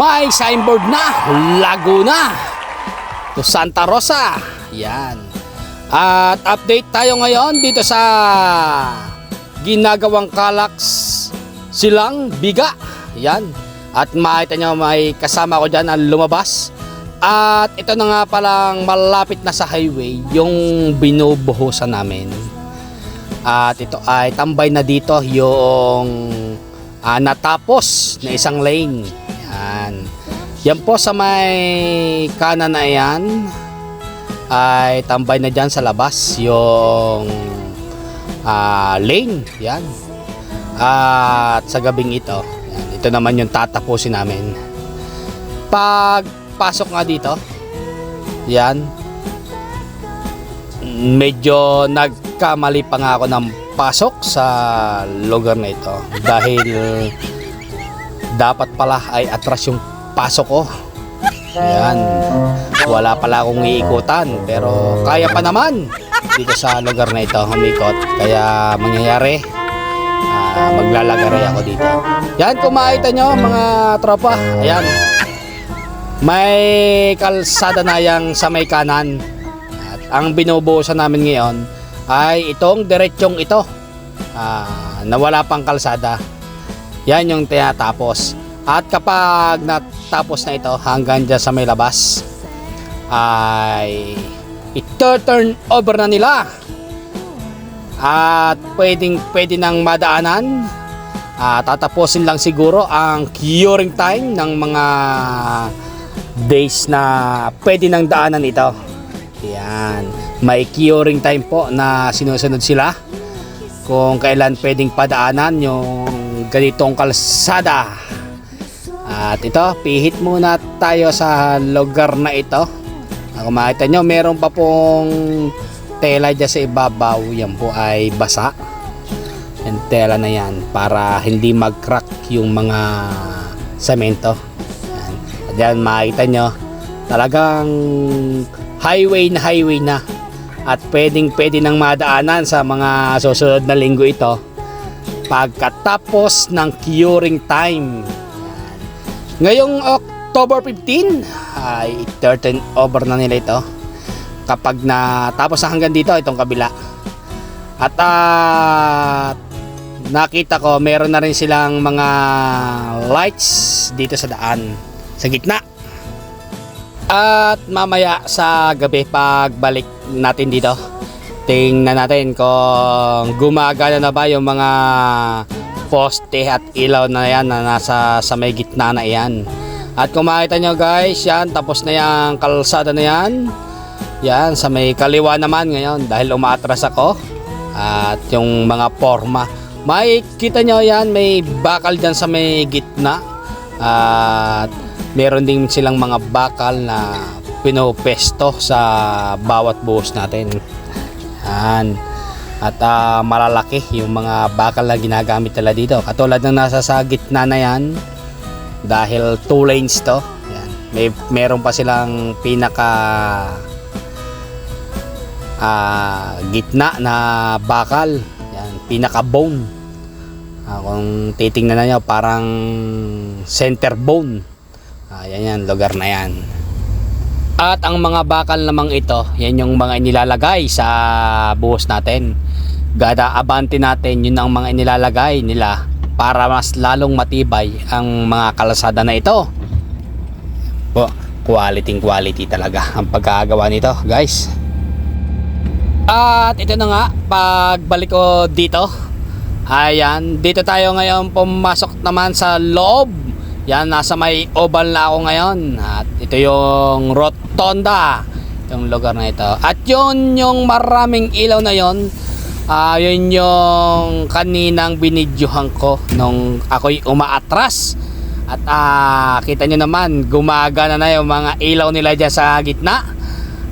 May signboard na, Laguna to Santa Rosa. Yan. At update tayo ngayon dito sa ginagawang Kalax Silang Biga. Yan. At makita nyo may kasama ko dyan ang lumabas. At ito na nga palang malapit na sa highway yung binubuhusan namin. At ito ay tambay na dito yung ah, natapos na isang lane. Yan. Yan po sa may kanan na yan ay tambay na dyan sa labas yung ah, lane. Yan. At sa gabing ito, yan, ito naman yung tatapusin namin. Pag pasok nga dito, yan, medyo nagkamali pa nga ako ng pasok sa lugar na ito dahil dapat pala ay atras yung pasok ko. Yan wala pala akong iikutan pero kaya pa naman. Dito sa lugar na ito humikot. Kaya mangyayari ah, maglalagaray ako dito. Yan kung makita nyo mga tropa. Ayan. May kalsada na yang sa may kanan. At ang binubuhusan namin ngayon ay itong diretsong ito. Ah, na wala pang kalsada. Yan yung tinatapos. At kapag natapos na ito hanggang dyan sa may labas ay ito-turn over na nila. At pwedeng pwede nang madaanan. Ah, tatapusin lang siguro ang curing time ng mga days na pwede nang daanan ito. Yan. May curing time po na sinusunod sila kung kailan pwedeng padaanan yung ganitong kalsada. At ito, pihit muna tayo sa lugar na ito. Kung makita nyo, meron pa pong tela dyan sa ibabaw. Yan po ay basa. Yung tela na yan para hindi mag-crack yung mga semento. Yan. At yan, makita nyo, talagang highway na highway na at pwedeng pwede nang madaanan sa mga susunod na linggo ito pagkatapos ng curing time. Ngayong October 15 ay 13 over na nila ito kapag na tapos na hanggang dito itong kabila. At ah, nakita ko meron na rin silang mga lights dito sa daan sa gitna. At mamaya sa gabi pagbalik natin dito, tingnan natin kung gumagana na ba yung mga poste at ilaw na yan na nasa sa may gitna na yan. At kung makita nyo guys, yan, tapos na yung kalsada na yan. Yan, sa may kaliwa naman ngayon dahil umaatras ako. At yung mga forma. Makikita nyo yan, may bakal dyan sa may gitna. At meron din silang mga bakal na pinopesto sa bawat buhos natin. Yan. At ah, malalaki yung mga bakal na ginagamit nila dito. Katulad ng nasa sa gitna na yan. Dahil two lanes to. Yan. May, meron pa silang pinaka ah, gitna na bakal. Yan. Pinaka bone. Ah, kung titingnan na nyo, parang center bone. Ah, yan yan, lugar na yan. At ang mga bakal namang ito, yan yung mga inilalagay sa buhos natin. Gada abante natin, yun ang mga inilalagay nila para mas lalong matibay ang mga kalasada na ito. Po, quality quality talaga ang pagkagawa nito, guys. At ito na nga, pagbalik ko dito, ayan, dito tayo ngayon pumasok naman sa loob yan, nasa may oval na ako ngayon. At ito yung rotonda, yung lugar na ito. At yun yung maraming ilaw na yon. Ah, yun yung kaninang binidyohan ko nung ako'y umaatras. At ah, kita nyo naman, gumagana na yung mga ilaw nila dyan sa gitna.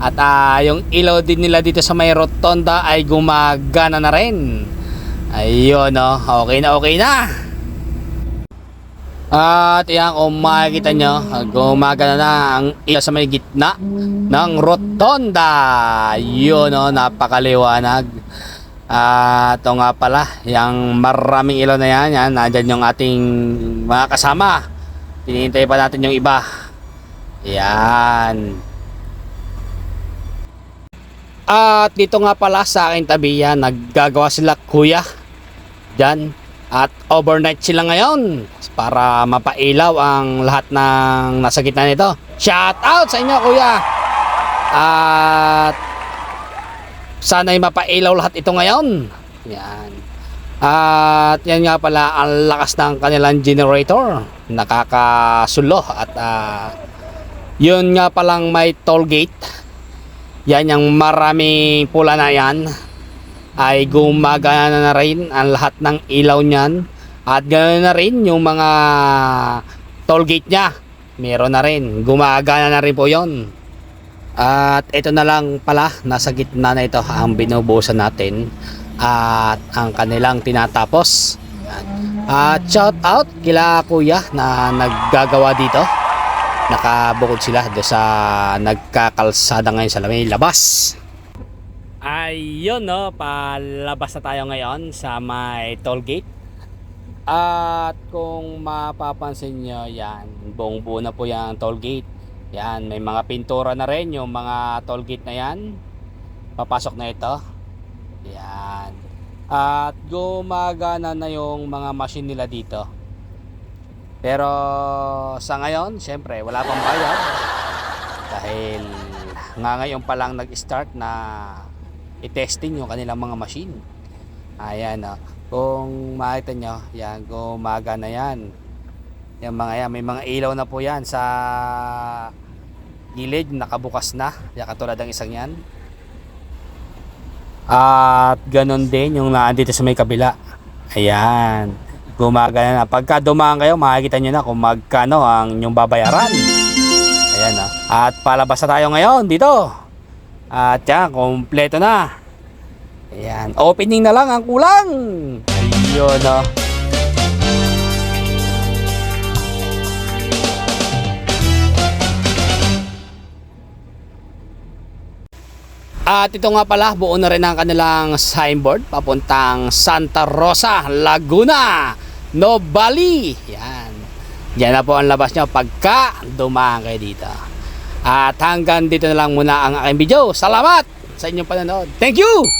At ah, yung ilaw din nila dito sa may rotonda ay gumagana na rin. Ayun, oh, okay na okay na. At yan, kung makikita nyo, gumagana na ang ilaw sa may gitna ng rotonda. Yun, oh, napakaliwanag. At ito nga pala, yung maraming ilaw na yan, yan, nandyan yung ating mga kasama. Hinihintay pa natin yung iba. Yan. At dito nga pala sa aking tabi yan, naggagawa sila kuya. Diyan. At overnight sila ngayon para mapailaw ang lahat ng nasa gitna nito. Shout out sa inyo kuya. At sana'y mapailaw lahat ito ngayon. Yan. At yan nga pala ang lakas ng kanilang generator. Nakakasulo at ah, yun nga palang may toll gate. Yan yung maraming pula na yan ay gumagana na rin ang lahat ng ilaw niyan. At ganoon na rin yung mga toll gate niya. Meron na rin. Gumagana na rin po yon at ito na lang pala nasa gitna na ito ang binubusan natin at ang kanilang tinatapos. At shout out kila kuya na naggagawa dito. Nakabukod sila do sa nagkakalsada ngayon sa may labas Ayun no, palabas na tayo ngayon sa may toll gate. At kung mapapansin nyo, yan, buong buo na po yung toll gate. Yan, may mga pintura na rin yung mga toll gate na yan. Papasok na ito. Yan. At gumagana na yung mga machine nila dito. Pero sa ngayon, syempre, wala pang bayad. Dahil nga ngayon pa lang nag-start na i-testing yung kanilang mga machine. Ayan o. Kung makita nyo, yan, gumaga na yan. Yung mga yan, may mga ilaw na po yan sa gilid, nakabukas na. Yan, katulad ng isang yan. At ganun din yung nandito sa may kabila. Ayan. Gumagana na. Pagka dumaan kayo, makikita nyo na kung magkano ang inyong babayaran. Ayan na. At palabas na tayo ngayon dito. At yan, kompleto na. Ayan, opening na lang ang kulang. Ayun, no. At ito nga pala, buo na rin ang kanilang signboard papuntang Santa Rosa, Laguna, Nobali. Yan. Yan na po ang labas nyo pagka dumaan kayo dito. At hanggang dito na lang muna ang aking video. Salamat sa inyong panonood. Thank you!